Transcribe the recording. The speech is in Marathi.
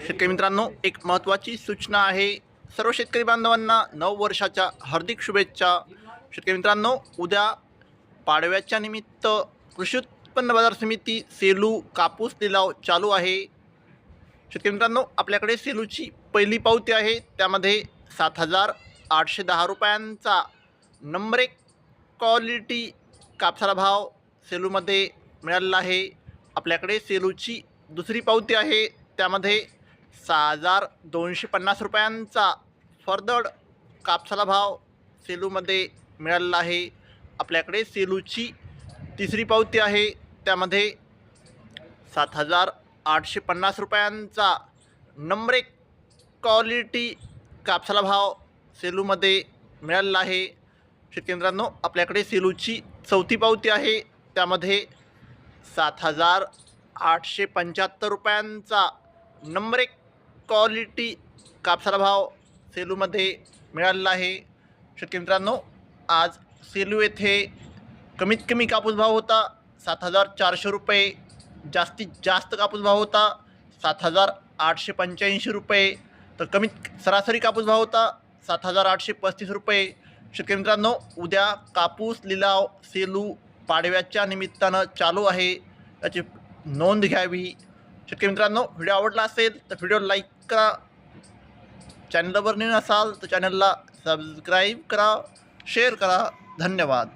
शेतकरी मित्रांनो एक महत्त्वाची सूचना आहे. सर्व शेतकरी बांधवांना नऊ वर्षाच्या हार्दिक शुभेच्छा. शेतकरी मित्रांनो उद्या पाडव्याच्या निमित्त कृषी उत्पन्न बाजार समिती सेलू कापूस लिलाव चालू आहे. शेतकरी मित्रांनो आपल्याकडे सेलूची पहिली पावती आहे. त्यामध्ये सात हजार आठशे दहा रुपयांचा नंबर एक क्वालिटी कापसाला भाव सेलूमध्ये मिळालेला आहे. आपल्याकडे सेलूची दुसरी पावती आहे. त्यामध्ये सहा हजार दोनशे पन्नास रुपयांचा फरदड कापसाला भाव सेलूमध्ये मिळालेला आहे. आपल्याकडे सेलूची तिसरी पावती आहे. त्यामध्ये सात हजार आठशे पन्नास रुपयांचा नंबर एक क्वालिटी कापसाला भाव सेलूमध्ये मिळालेला आहे. शेतकेंद्रांनो आपल्याकडे सेलूची चौथी पावती आहे. त्यामध्ये सात हजार आठशे पंच्याहत्तर रुपयांचा नंबर एक क्वालिटी कापसाला भाव सेलूमध्ये मिळालेला आहे. शेतकरी मित्रांनो आज सेलू येथे कमीत कमी कापूस भाव होता सात हजार चारशे रुपये जास्तीत जास्त कापूस भाव होता सात हजार आठशे पंच्याऐंशी रुपये तर कमीत सरासरी कापूस भाव होता सात हजार आठशे पस्तीस रुपये. शेतकरी मित्रांनो उद्या कापूस लिलाव सेलू पाडव्याच्या निमित्तानं चालू आहे. याची नोंद घ्यावी. शेतकरी मित्रांनो व्हिडिओ आवडला असेल तर व्हिडिओ लाईक करा. चॅनलवर नवीन असाल तर चॅनलला सबस्क्राईब करा शेअर करा. धन्यवाद.